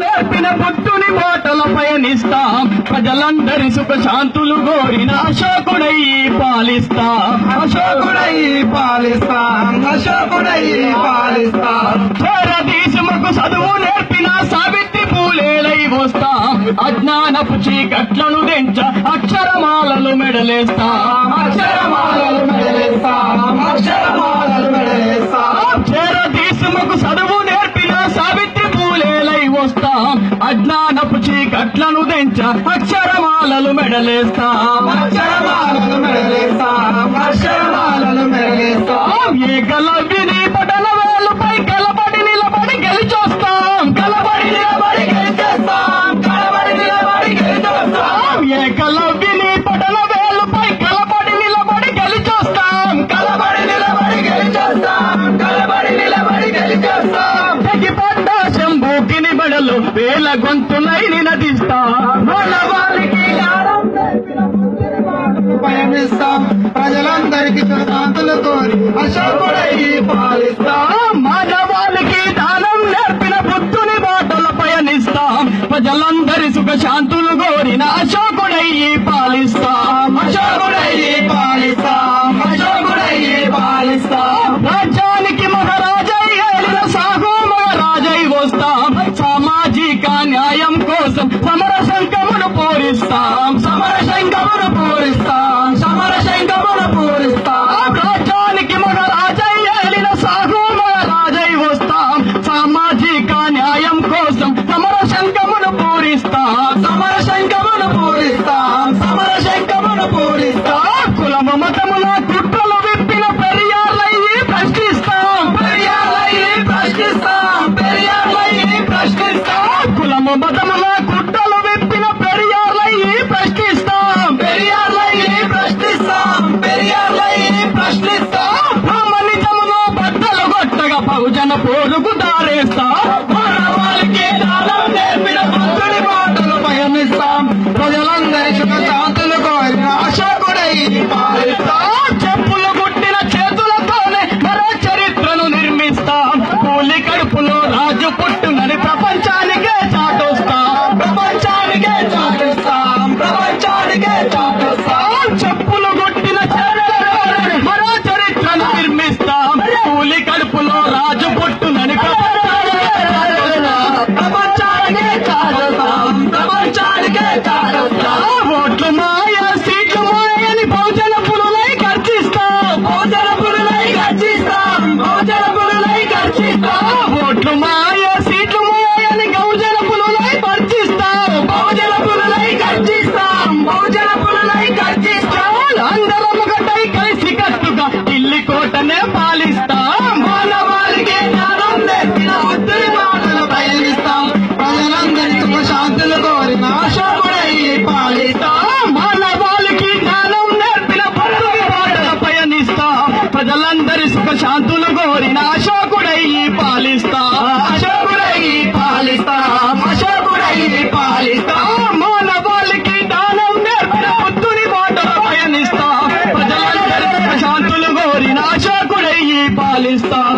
నేర్పిన పుట్టుని మాటల పయనిస్తా ప్రజలందరి సుఖశాంతులు కోరిన అశోకుడై పాలిస్తా. అశోకుడై పాలిస్తా. అశోకుడై పాలిస్తా. దేశముకు చదువు నేర్పిన సావిత్రి పూలేలై వస్తా. అజ్ఞానపు చీకట్లను దించ అక్షరమాలలు మెడలేస్తా. అక్షరమాలలు మెడలేస్తా. చేస్తా. అజ్ఞానపు చీకట్లను దించ అక్షరమాలలు మెడలేస్తా. అక్షరమాల వేల గొంతులై నినదిస్తా. పయనిస్తాం ప్రజలందరికీ శాంతులతో హర్షకుడై పాలిస్తాం. మానవాళికి దానం నేర్పిన బుద్ధుని బాటలు పయనిస్తాం. ప్రజలందరి సుఖ శాంతులు కోరిన అశోక్ కోసం సమర శంఖమును పూరిస్తాం. సమర శంఖమును పూరిస్తాం. సమర శంఖమును పూరిస్తాం. బహుజన పోరుకు దారేస్తా. కడుపులో రాజు పుట్టునని ప్రపంచానికే కారస్తాం ప్రపంచానికే కారస్తాం శాంతులు కోరిన అశోకుడై పాలిస్తా. అశోకుడై పాలిస్తా. అశోకుడై పాలిస్తా. మాన వాళ్ళకి దానం నేర్పిన బుద్ధుని బాటలో పయనిస్తా. ప్రజలందరికీ శాంతులు కోరిన అశోకుడై పాలిస్తా.